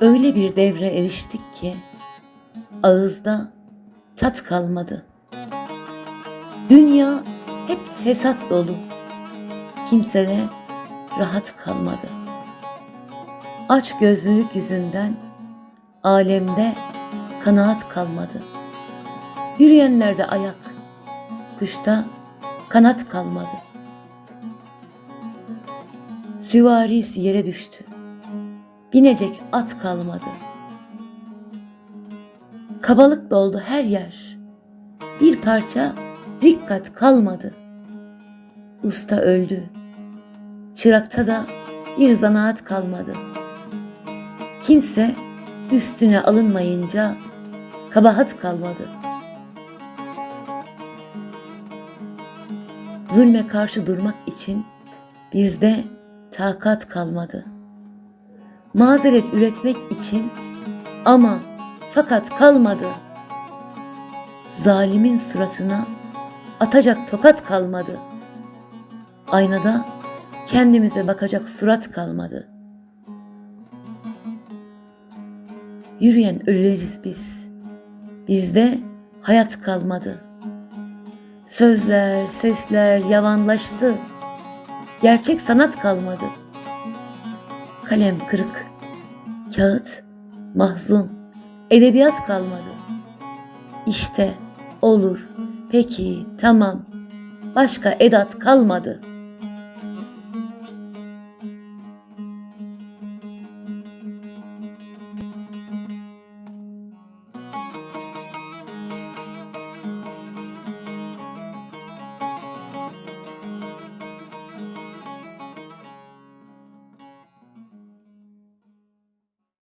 Öyle bir devre eriştik ki ağızda tat kalmadı. Dünya hep fesat dolu. Kimsede rahat kalmadı. Aç gözlülük yüzünden alemde kanaat kalmadı. Yürüyenlerde ayak, kuşta kanat kalmadı. Süvarisi yere düştü. Binecek at kalmadı. Kabalık doldu her yer. Bir parça rikkat kalmadı. Usta öldü. Çırakta da bir zanaat kalmadı. Kimse üstüne alınmayınca kabahat kalmadı. Zulme karşı durmak için bizde takat kalmadı. Mazeret üretmek için ama fakat kalmadı. Zalimin suratına atacak tokat kalmadı. Aynada kendimize bakacak surat kalmadı. Yürüyen ölüleriz biz. Bizde hayat kalmadı. Sözler, sesler yavanlaştı. Gerçek sanat kalmadı. Kalem kırık, kağıt mahzun, edebiyat kalmadı. İşte olur, peki, tamam, başka edat kalmadı.''